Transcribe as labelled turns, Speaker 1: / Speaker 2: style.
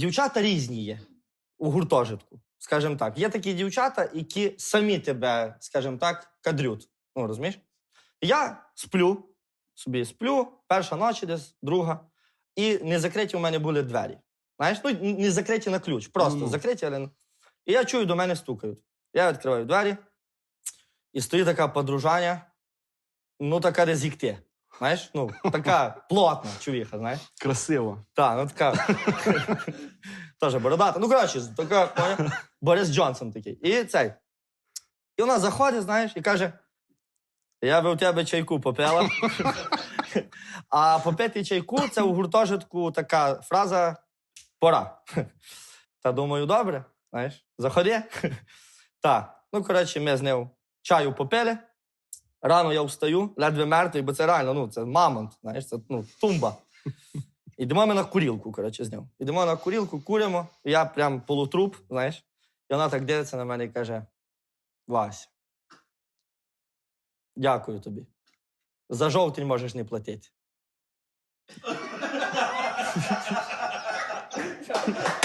Speaker 1: дівчата різні є у гуртожитку. Скажімо так, є такі дівчата, які самі тебе, скажімо так, кадрють. Ну, розумієш? Я сплю, собі сплю, перша ночі десь, друга, і не закриті у мене були двері. Знаєш, ну не закриті на ключ, просто
Speaker 2: Ну.
Speaker 1: закриті, але. І я чую, до мене стукають. Я відкриваю двері, і стоїть така подружання, ну, така резікте. Знаєш, ну, така плотна чувіха, знаєш.
Speaker 2: Красиво.
Speaker 1: Так, ну така. Теж бородата. Ну, коротше, така? Борис Джонсон такий. І цей. І вона заходить, знаєш, і каже: Я би у тебе чайку попила. А попити чайку це у гуртожитку така фраза пора. Та думаю, добре, знаєш, заходи. Так. Ну, коротше, ми з ним чаю попили. Рано я встаю, ледве мертвий, бо це реально, ну, це мамонт, знаєш, це ну, тумба. Йдемо ми на курілку, коротше, з ним. Йдемо на курілку, куримо, я прям полутруп, знаєш. І вона так дивиться на мене і каже: Вася, дякую тобі. За жовтень можеш не платити.